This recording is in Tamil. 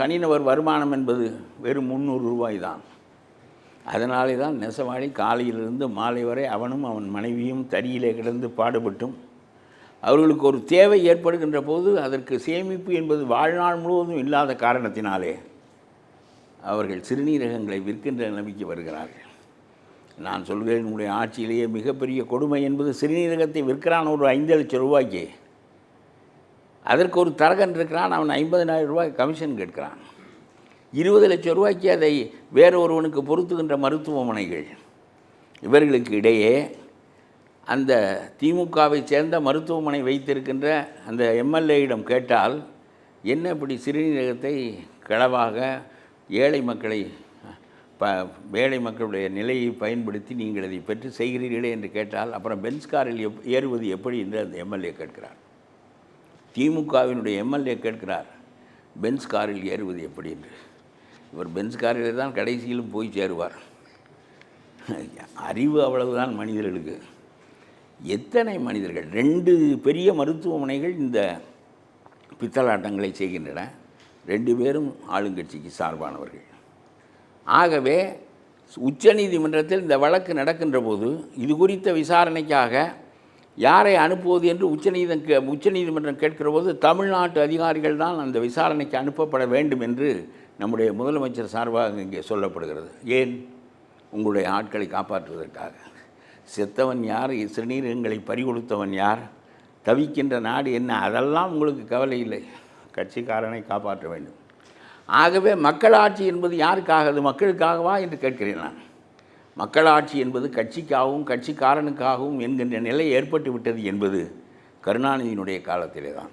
தனிநபர் வருமானம் என்பது வெறும் முந்நூறு ரூபாய் தான். அதனாலே தான் நெசவாளி காலையிலிருந்து மாலை வரை அவனும் அவன் மனைவியும் தடியிலே கிடந்து பாடுபட்டும். அவர்களுக்கு ஒரு தேவை ஏற்படுகின்ற போது அதற்கு சேமிப்பு என்பது வாழ்நாள் முழுவதும் இல்லாத காரணத்தினாலே அவர்கள் சிறுநீரகங்களை விற்கின்ற நிலைமைக்கு வருகிறார்கள். நான் சொல்கிறேன் உங்களுடைய ஆட்சியிலேயே மிகப்பெரிய கொடுமை என்பது சிறுநீரகத்தை விற்கிறான் ஒரு ஐந்து லட்சம் ரூபாய்க்கு. அதற்கு ஒரு தரகன் இருக்கிறான் அவன் ஐம்பதனாயிரம் ரூபாய் கமிஷன் கேட்கிறான். இருபது லட்சம் ரூபாய்க்கு அதை வேறு ஒருவனுக்கு பொருத்துகின்ற மருத்துவமனைகள். இவர்களுக்கு இடையே அந்த திமுகவை சேர்ந்த மருத்துவமனை வைத்திருக்கின்ற அந்த எம்எல்ஏயிடம் கேட்டால் என்ன இப்படி சிறுநீரகத்தை களவாக ஏழை மக்களை ப ஏழை மக்களுடைய நிலையை பயன்படுத்தி நீங்கள் அதை பெற்று செய்கிறீர்களே என்று கேட்டால் அப்புறம் பென்ஸ் காரில் எப் ஏறுவது எப்படி என்று அந்த எம்எல்ஏ கேட்கிறார். திமுகவினுடைய எம்எல்ஏ கேட்கிறார் பென்ஸ் காரில் ஏறுவது எப்படி என்று. இவர் பென்ஸ் காரில் தான் கடைசியிலும் போய் சேருவார். அறிவு அவ்வளவுதான் மனிதர்களுக்கு. எத்தனை மனிதர்கள் ரெண்டு பெரிய மருத்துவமனைகள் இந்த பித்தலாட்டங்களை செய்கின்றன. ரெண்டு பேரும் ஆளுங்கட்சிக்கு சார்பானவர்கள். ஆகவே உச்சநீதிமன்றத்தில் இந்த வழக்கு நடக்கின்ற போது இது குறித்த விசாரணைக்காக யாரை அனுப்புவது என்று உச்சநீதி உச்சநீதிமன்றம் கேட்கிற போது தமிழ்நாட்டு அதிகாரிகள் தான் அந்த விசாரணைக்கு அனுப்பப்பட வேண்டும் என்று நம்முடைய முதலமைச்சர் சார்பாக இங்கே சொல்லப்படுகிறது. ஏன்? உங்களுடைய ஆட்களை காப்பாற்றுவதற்காக. செத்தவன் யார்? சிறுநீரகங்களை பறிகொடுத்தவன் யார்? தவிக்கின்ற நாடு என்ன? அதெல்லாம் உங்களுக்கு கவலை இல்லை. கட்சிக்காரனை காப்பாற்ற வேண்டும். ஆகவே மக்களாட்சி என்பது யாருக்காகது? மக்களுக்காகவா? என்று கேட்கிறேன் நான். மக்களாட்சி என்பது கட்சிக்காகவும் கட்சிக்காரனுக்காகவும் என்கின்ற நிலை ஏற்பட்டு விட்டது என்பது கருணாநிதியினுடைய காலத்திலே தான்.